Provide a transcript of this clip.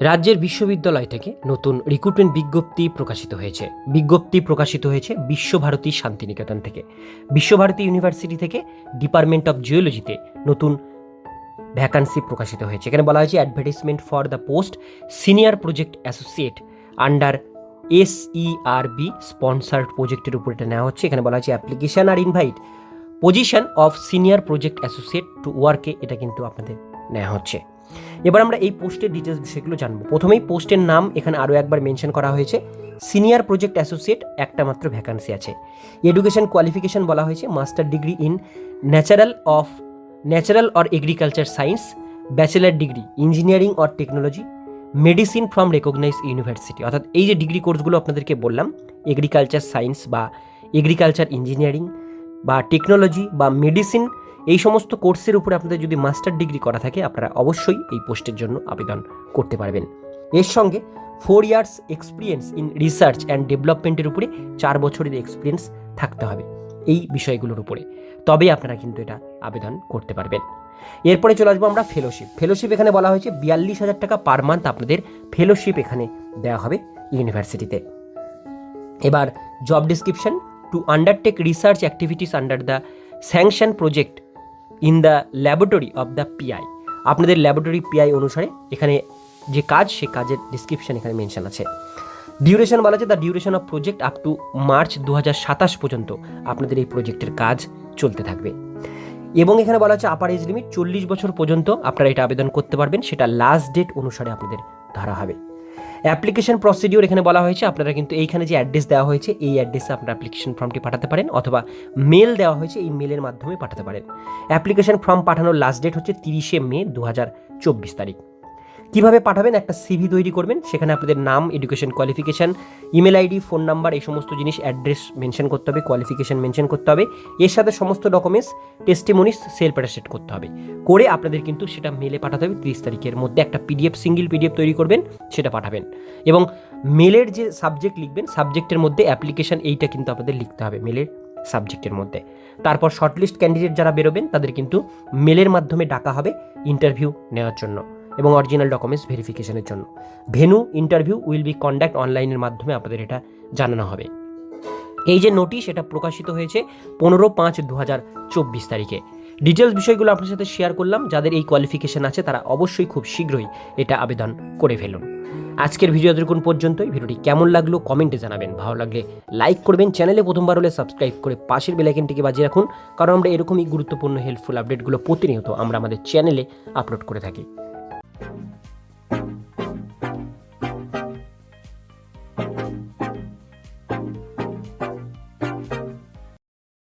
রাজ্যের বিশ্ববিদ্যালয় থেকে নতুন রিক্রুটমেন্ট বিজ্ঞপ্তি প্রকাশিত হয়েছে। বিজ্ঞপ্তি প্রকাশিত হয়েছে বিশ্বভারতী শান্তিনিকেতন থেকে। বিশ্বভারতী ইউনিভার্সিটি থেকে ডিপার্টমেন্ট অফ জিওলজিতে নতুন ভ্যাকান্সি প্রকাশিত হয়েছে। এখানে বলা হয়েছে advertisement for the post senior project associate under S B sponsored প্রজেক্টের উপর এটা নেওয়া হচ্ছে। এখানে বলা হয়েছে application are invite position of senior project associate to ওয়ার্কে এটা কিন্তু আপনাদের নেওয়া হচ্ছে। এবার আমরা এই পোস্টের ডিটেলস সেগুলো জানব। প্রথমেই পোস্টের নাম এখানে আরও একবার মেনশন করা হয়েছে। সিনিয়র প্রজেক্ট অ্যাসোসিয়েট একটা মাত্র ভ্যাকান্সি আছে। এডুকেশন কোয়ালিফিকেশন বলা হয়েছে master degree in natural of natural or agriculture science bachelor degree engineering or technology medicine from recognise university অর্থাৎ এই যে ডিগ্রি কোর্সগুলো আপনাদেরকে বললাম এগ্রিকালচার সায়েন্স বা এগ্রিকালচার ইঞ্জিনিয়ারিং বা টেকনোলজি বা মেডিসিন এই সমস্ত কোর্সের উপরে আপনাদের যদি মাস্টার ডিগ্রি করা থাকে, আপনারা অবশ্যই এই পোস্টের জন্য আবেদন করতে পারবেন। এর সঙ্গে four years experience in research and ডেভেলপমেন্টের উপরে চার বছরের এক্সপিরিয়েন্স থাকতে হবে এই বিষয়গুলোর উপরে। তবেই আপনারা কিন্তু এটা আবেদন করতে পারবেন। এরপরে চলে আসব আমরা ফেলোশিপ ফেলোশিপ এখানে বলা হয়েছে বিয়াল্লিশ হাজার টাকা পার মান্থ আপনাদের ফেলোশিপ এখানে দেওয়া হবে ইউনিভার্সিটিতে এবার job description to undertake research activities under the sanction project in the laboratory of the PI আপনাদের ল্যাবরেটরি পিআই অনুসারে এখানে যে কাজ, সে কাজের ডিসক্রিপশন এখানে মেনশন আছে। ডিউরেশন বলা আছে the duration of project up to March দু পর্যন্ত আপনাদের এই প্রজেক্টের কাজ চলতে থাকবে। এবং এখানে বলা আছে আপার এজ লিমিট চল্লিশ বছর পর্যন্ত আপনারা এটা আবেদন করতে পারবেন, সেটা লাস্ট ডেট অনুসারে আপনাদের ধরা হবে। অ্যাপ্লিকেশন প্রসিডিওর এখানে বলা হয়েছে, আপনারা কিন্তু এইখানে যে অ্যাড্রেস দেওয়া হয়েছে, এই অ্যাড্রেসে আপনারা অ্যাপ্লিকেশন ফর্মটি পাঠাতে পারেন অথবা মেল দেওয়া হয়েছে, এই মেলের মাধ্যমে পাঠাতে পারেন। অ্যাপ্লিকেশন ফর্ম পাঠানোর লাস্ট ডেট হচ্ছে তিরিশে মে দু চব্বিশ তারিখ। কীভাবে পাঠাবেন? একটা সিভি তৈরি করবেন, সেখানে আপনাদের নাম education qualification email ID phone number এই সমস্ত জিনিস অ্যাড্রেস মেনশন করতে হবে কোয়ালিফিকেশান মেনশন করতে হবে। এর সাথে সমস্ত ডকুমেন্টস টেস্টিমনিস সেলফ অ্যাটাস্টেড করতে হবে। করে আপনাদের কিন্তু সেটা মেলে পাঠাতে হবে, তিরিশ তারিখের মধ্যে একটা পিডিএফ সিঙ্গেল পিডিএফ তৈরি করবেন, সেটা পাঠাবেন। এবং মেলের যে সাবজেক্ট লিখবেন সাবজেক্টের মধ্যে অ্যাপ্লিকেশন এইটা কিন্তু আপনাদের লিখতে হবে মেলের সাবজেক্টের মধ্যে। তারপর শর্টলিস্ট ক্যান্ডিডেট যারা বেরোবেন, তাদের কিন্তু মেলের মাধ্যমে ডাকা হবে ইন্টারভিউ নেওয়ার জন্য। এবং অরিজিনাল ডকুমেন্টস ভেরিফিকেশনের জন্য। Venue interview will be conduct অনলাইনের মাধ্যমে আপনাদের এটা জানানো হবে। এই যে নোটিশ এটা প্রকাশিত হয়েছে পনেরো পাঁচ দু হাজার চব্বিশ তারিখে। ডিটেলস বিষয়গুলো আপনার সাথে শেয়ার করলাম। যাদের এই কোয়ালিফিকেশান আছে, তারা অবশ্যই খুব শীঘ্রই এটা আবেদন করে ফেলুন। আজকের ভিডিও দেখুন পর্যন্তই। ভিডিওটি কেমন লাগল কমেন্টে জানাবেন। ভালো লাগলে লাইক করবেন। চ্যানেলে প্রথমবার হলে সাবস্ক্রাইব করে পাশের বেলাইকেনটিকে বাজিয়ে রাখুন। কারণ আমরা এরকমই গুরুত্বপূর্ণ হেল্পফুল আপডেটগুলো প্রতিনিয়ত আমরা আমাদের চ্যানেলে আপলোড করে থাকি।